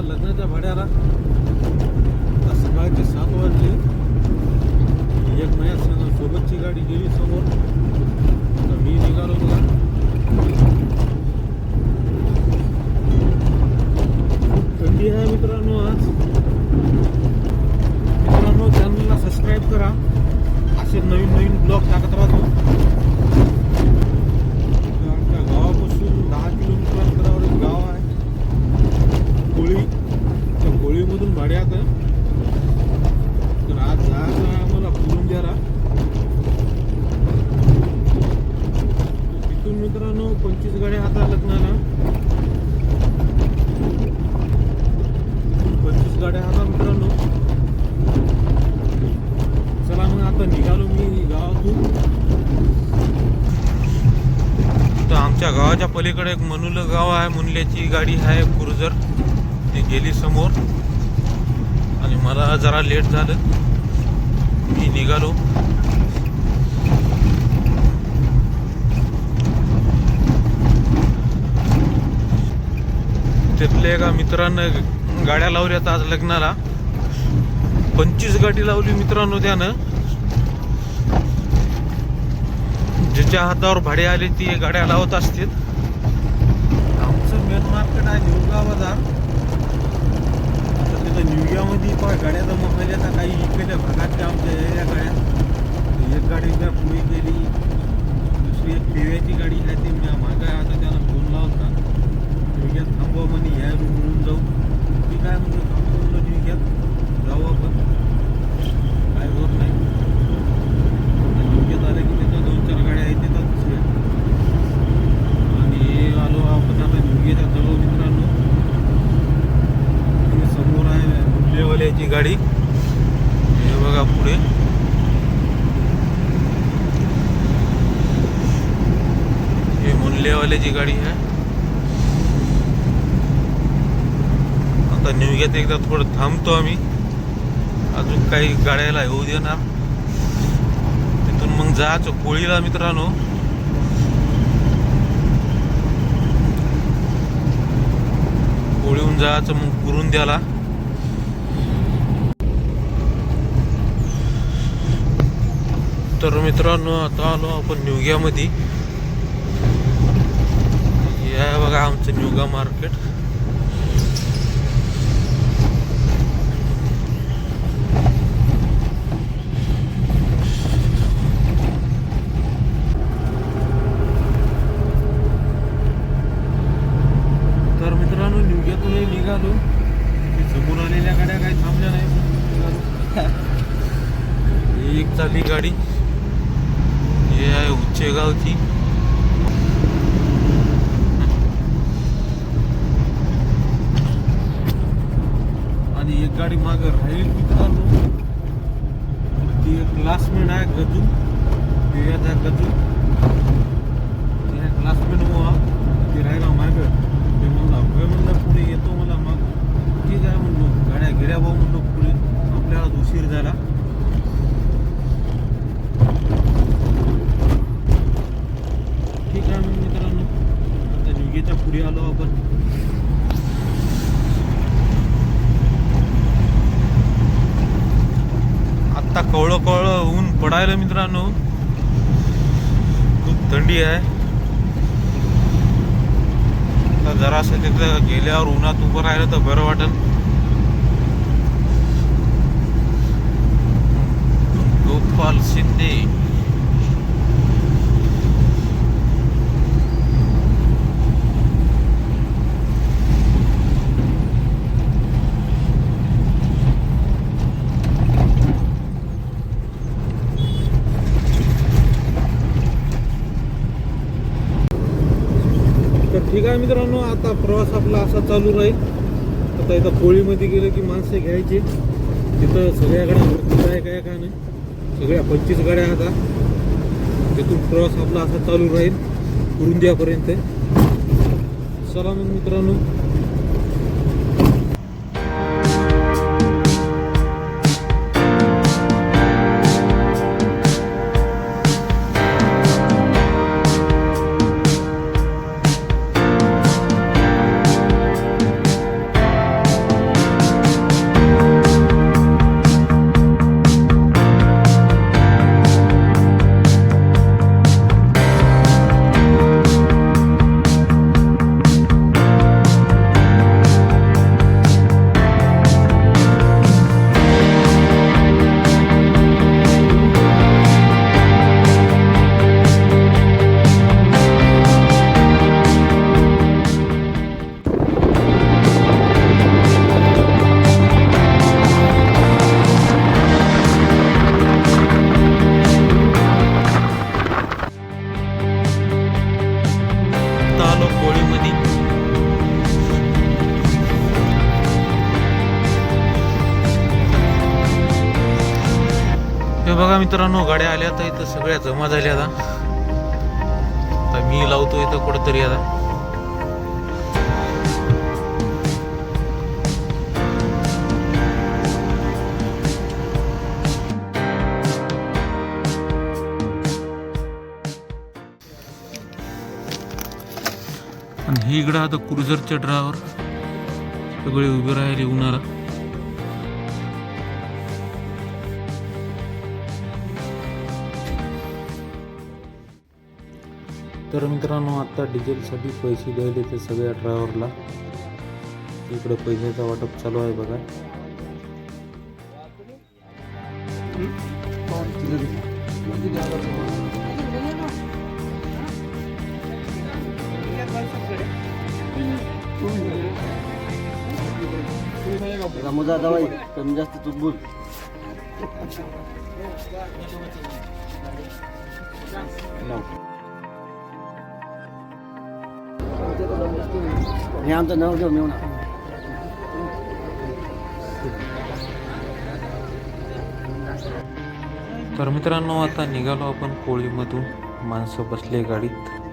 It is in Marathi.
लग्नाच्या भाड्याला आता सकाळचे सात वाजले एक माझ्या संग- सोबतची गाडी गेली समोर आता मी निघालो बघा खूप थंडी आहे मित्रांनो आज मित्रांनो चॅनलला सबस्क्राईब करा असे नवीन नवीन ब्लॉग टाकत राहतो आमच्या गावापासून दहा किलोमीटर अंतरावर एक गाव आहे कोळी त्या कोळीमधून भाड्यात आहे तर आज जायचं आहे आम्हाला पुरुंद्याला तिथून मित्रांनो पंचवीस गाड्या आता लग्नाला पंचवीस गाड्या आता मित्रांनो चला मग आता निघालो मी गावातून तर आमच्या गावाच्या पलीकडे एक मनुलं गाव आहे मुनल्याची गाडी आहे क्रुझर ती गेली समोर. आणि मला जरा लेट झालं. मी निघालो. तिथल्या एका मित्रानं गाड्या लावल्यात आज लग्नाला. पंचवीस गाडी लावली मित्रांनो त्यानं. ज्याच्या हातावर भाडे आले ती गाड्या लावत असतील आमचं मेन मार्केट आहे निवगा बाजार तर तिथं निवग्यामध्ये पहा गाड्या जमा केल्या तर काही इकडल्या भागातल्या आमच्या एरिया गाड्या. एक गाडी त्या पुढे गेली दुसरी एक पेव्याची गाडी आहे ती म्या मागं आता त्यानं फोन लावता निवग्यात थांबवा म्हणे या म्हणून जाऊ ती काय म्हणतो थांबतो म्हणलं निवग्यात जाऊ आपण काय होत नाही निवग्यात आले की त्याच्या दोन चार गाड्या आहेत येतात दुसऱ्या आणि आलो आपण आता निवग्याच्या जवळ मित्रांनो आणि समोर आहे मुल्यवाल्याची गाडी. हे बघा पुढे. हे मुनलेवाल्याची गाडी आहे. आता निवग्यात एकदा थोडं थांबतो आम्ही. अजून काही गाड्याला येऊ देणार. तिथून मग जायचं कोळीला मित्रांनो. कोळीहून जायचं मग कुरून द्याला तर मित्रांनो आता आलो आपण निवग्यामध्ये. या बघा आमचं निवगा मार्केट. तर मित्रांनो निवग्यातूनही निघालो. समोर आलेल्या गाड्या काही थांबल्या नाही एक चालली गाडी. हे आहे उच्चेगावची आणि एक गाडी माग राहील मित्रांनो. ती एक क्लासमेट आहे गजू. दिव्याचा गजू. ते आहे क्लासमेट मुळा ती राहिला माग. ते म्हणला होय म्हणलं पुढे येतो मला मग. ठीक आहे म्हणलो. गाड्या गिड्या भाऊ म्हणलो पुढे. आपल्याला उशीर झाला ठीक आहे मग मित्रांनो आता पुढे आलो आपण. आत्ता कवळं कवळं ऊन पडायला मित्रांनो. खूप थंडी आहे. आता जरासं तिथं गेल्यावर उन्हात उभं राहिलं तर बरं वाटेल गोपाल शिंदे तर ठीक आहे मित्रांनो आता प्रवास आपला असा चालू राहील. आता इथं पोळीमध्ये गेलं की माणसं घ्यायची. तिथं सगळ्या गाड्या भरपूर आहे काय का नाही? सगळ्या पंचवीस गाड्या आता. तिथून प्रवास आपला असा चालू राहील. कुरुंद्यापर्यंत. चला मग मित्रांनो हे बघा मित्रांनो गाड्या आल्या तर इथं सगळ्या जमा झाल्या आता. मी लावतो इथं कुठंतरी आता. आणि हे इकडं आता क्रुझरच्या ड्रावर सगळे उभे राहिले उन्हाळा तर मित्रांनो आता डिझेलसाठी पैसे द्यायले ते सगळ्या ड्रायव्हरला. इकडं पैशाचा वाटप चालू आहे बघा. मजा दवाई कमी जास्त तू बोल. हे आमचं नाव घेऊन तर मित्रांनो आता निघालो आपण कोळीमधून. माणसं बसले गाडीत.